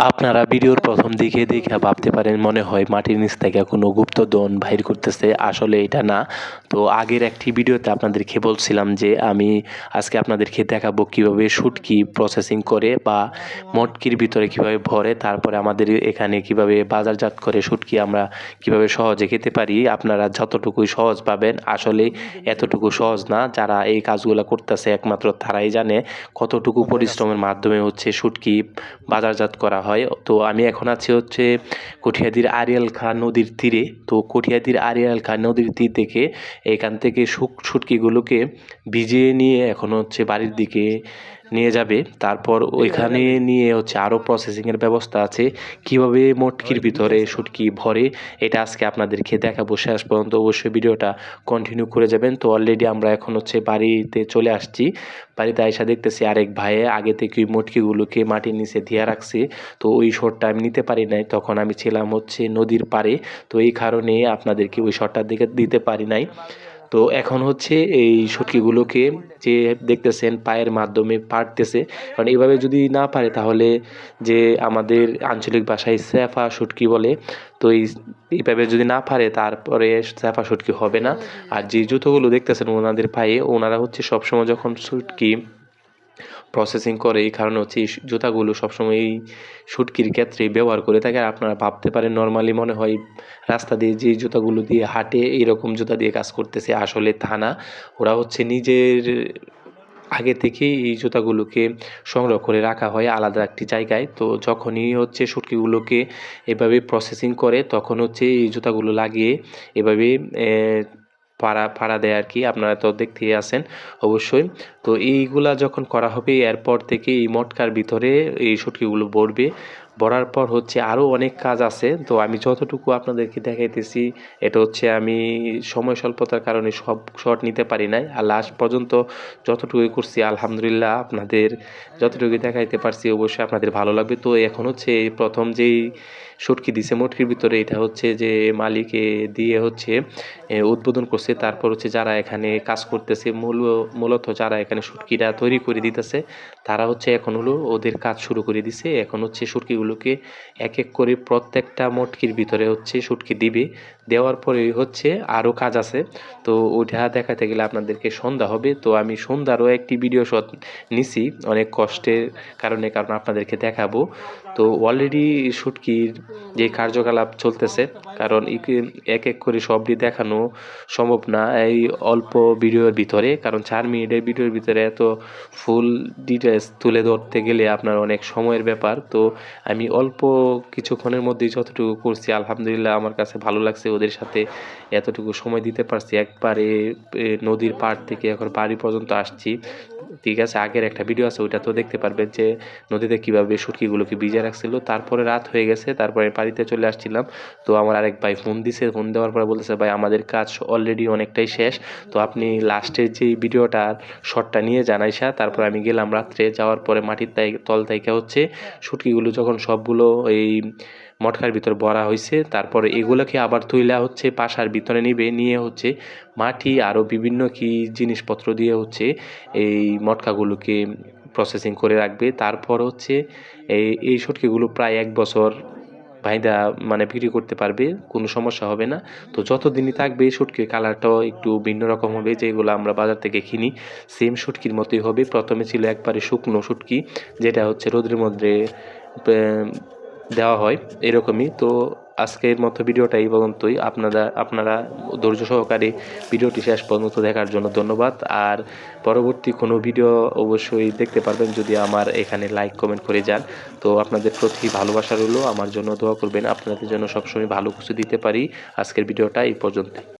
আপনারা ভিডিওর প্রথম দিকে দেখে ভাবতে পারেন, মনে হয় মাটির নিচ থেকে কোনো গুপ্তধন বাহির করতেছে। আসলে এটা না। তো আগের একটি ভিডিওতে আপনাদেরকে বলছিলাম যে, আমি আজকে আপনাদেরকে দেখাবো কীভাবে শুটকি প্রসেসিং করে বা মটকির ভিতরে কীভাবে ভরে, তারপরে আমাদের এখানে কীভাবে বাজারজাত করে শুটকি আমরা কীভাবে সহজে খেতে পারি। আপনারা যতটুকুই সহজ পাবেন, আসলে এতটুকু সহজ না, যারা এই কাজগুলো করতেছে, একমাত্র তারাই জানে কতটুকু পরিশ্রমের মাধ্যমে হচ্ছে শুটকি বাজারজাত করা হয়। তো আমি এখন আছি হচ্ছে কঠিয়াদির আরিয়াল খাঁ নদীর তীরে। তো কঠিয়াদির আরিয়াল খাঁ নদীর তীর থেকে এখান থেকে শুক শুটকিগুলোকে ভিজিয়ে নিয়ে এখন হচ্ছে বাড়ির দিকে নিয়ে যাবে। তারপর ওইখানে নিয়ে হচ্ছে আরও প্রসেসিংয়ের ব্যবস্থা আছে। কীভাবে মটকির ভিতরে শুটকি ভরে এটা আজকে আপনাদেরকে দেখাবো। শেষ পর্যন্ত অবশ্যই ভিডিওটা কন্টিনিউ করে যাবেন। তো অলরেডি আমরা এখন হচ্ছে বাড়িতে চলে আসছি। বাড়িতে আইসা দেখতেছি আরেক ভাইয়ে আগে থেকে ওই মটকিগুলোকে মাটির নিচে দিয়ে রাখছে। তো ওই শটটা আমি নিতে পারি নাই। তখন আমি ছিলাম হচ্ছে নদীর পাড়ে। তো এই কারণে আপনাদেরকে ওই শটটার দিকে দিতে পারি নাই। তো এখন হচ্ছে এই সটকিগুলোকে যে দেখতেছেন পায়ের মাধ্যমে পারতেছে, কারণ এভাবে যদি না পারে তাহলে যে আমাদের আঞ্চলিক ভাষায় স্যাফা শুটকি বলে, তো এই এইভাবে যদি না পারে তারপরে স্যাফা শুটকি হবে না। আর যে জুতোগুলো দেখতেছেন ওনাদের পায়ে, ওনারা হচ্ছে সবসময় যখন শুটকি প্রসেসিং করে, এই কারণে হচ্ছে এই জুতাগুলো সবসময় এই শুটকির ক্ষেত্রে ব্যবহার করে থাকে। আর আপনারা ভাবতে পারেন নর্মালি মনে হয় রাস্তা দিয়ে যে জুতাগুলো দিয়ে হাঁটে, এইরকম জুতা দিয়ে কাজ করতেছে আসলে তা না ওরা হচ্ছে নিজের আগে থেকেই এই জুতাগুলোকে সংগ্রহ করে রাখা হয় আলাদা একটি জায়গায়। তো যখনই হচ্ছে শুটকিগুলোকে এভাবে প্রসেসিং করে, তখন হচ্ছে এই জুতাগুলো লাগিয়ে এভাবে পাড়া পাড়া দেয় আর কি। আপনারা তো দেখতেই আছেন অবশ্যই। তো এইগুলা যখন করা হবে, এরপর থেকে এই মটকার ভিতরে এই শুটকিগুলো ভরবে। ভরার পর হচ্ছে আরও অনেক কাজ আছে। তো আমি যতটুকু আপনাদেরকে দেখাইতেছি, এটা হচ্ছে আমি সময় স্বল্পতার কারণে সব শট নিতে পারি নাই। আর লাস্ট পর্যন্ত যতটুকুই করছি, আলহামদুলিল্লাহ আপনাদের যতটুকু দেখাইতে পারছি, অবশ্যই আপনাদের ভালো লাগবে। তো এখন হচ্ছে প্রথম যেই সুটকি দিছে মটকির ভিতরে, এটা হচ্ছে যে মালিকে দিয়ে হচ্ছে উদ্বোধন করছে। তারপর হচ্ছে যারা এখানে কাজ করতেছে, মূল, মূলত যারা এখানে সুটকিটা তৈরি করে দিতেছে, তারা হচ্ছে এখন হলো ওদের কাজ শুরু করে দিছে। এখন হচ্ছে সুটকিগুলোকে এক এক করে প্রত্যেকটা মটকির ভিতরে হচ্ছে সুটকি দিবে। দেওয়ার পরে হচ্ছে আরও কাজ আছে। তো ওইটা দেখাতে গেলে আপনাদেরকে সন্ধ্যা হবে। তো আমি সন্ধ্যারও একটি ভিডিও শট নিছি। অনেক কষ্টের কারণে কারণ আপনাদেরকে দেখাবো। তো অলরেডি শুটকির যে কার্যকলাপ চলতেছে, কারণ এক এক করে সবটি দেখানো সম্ভব না এই অল্প ভিডিওর ভিতরে। কারণ চার মিনিটের ভিডিওর ভিতরে এত ফুল ডিটেলস তুলে ধরতে গেলে আপনার অনেক সময়ের ব্যাপার। তো আমি অল্প কিছুক্ষণের মধ্যেই যতটুকু করছি, আলহামদুলিল্লাহ আমার কাছে ভালো লাগছে, ওদের সাথে এতটুকু সময় দিতে পারছি। একবারে নদীর পাড় থেকে এখন বাড়ি পর্যন্ত আসছি। ঠিক আছে, আগের একটা ভিডিও আছে ওইটা তো দেখতে পারবেন যে নদীতে কীভাবে শুটকিগুলোকে ভিজে রাখছিল। তারপরে রাত হয়ে গেছে, তারপরে বাড়িতে চলে আসছিলাম। তো আমার আরেক ভাই ফোন দিছে ফোন দেওয়ার পরে বলতেছে, ভাই, আমাদের কাজ অলরেডি অনেকটাই শেষ। তো আপনি লাস্টের যে ভিডিওটার শটটা নিয়ে জানাইসা তারপর আমি গেলাম রাত্রে। যাওয়ার পরে মাটির তাই, তল থেকে হচ্ছে শুটকিগুলো যখন সবগুলো এই মটকার ভিতর ভরা হয়েছে তারপরে এগুলোকে আবার তুইলা হচ্ছে পাশার ভিতরে নিবে, নিয়ে হচ্ছে মাটি আরও বিভিন্ন কি জিনিসপত্র দিয়ে হচ্ছে এই মটকাগুলোকে প্রসেসিং করে রাখবে। তারপর হচ্ছে এই এই সটকিগুলো প্রায় এক বছর ভাইদা মানে বিক্রি করতে পারবে, কোনো সমস্যা হবে না। তো যতদিনই থাকবে শুটকির কালারটাও একটু ভিন্ন রকম হবে, যেগুলো আমরা বাজার থেকে কিনি সেম শুটকির মতোই হবে। প্রথমে ছিল একবারে শুকনো শুটকি যেটা হচ্ছে রোদের মধ্যে দেওয়া হয় এরকমই। তো আজকের মতো ভিডিওটা এই পর্যন্তই। আপনারা আপনারা ধৈর্য সহকারে ভিডিওটি শেষ পর্যন্ত দেখার জন্য ধন্যবাদ। আর পরবর্তী কোনো ভিডিও অবশ্যই দেখতে পারবেন যদি আমার এখানে লাইক, কমেন্ট করে যান। তো আপনাদের প্রতি ভালোবাসা রইল। আমার জন্য দোয়া করবেন। আপনাদের জন্য সবসময় ভালো কিছু দিতে পারি। আজকের ভিডিওটা এই পর্যন্ত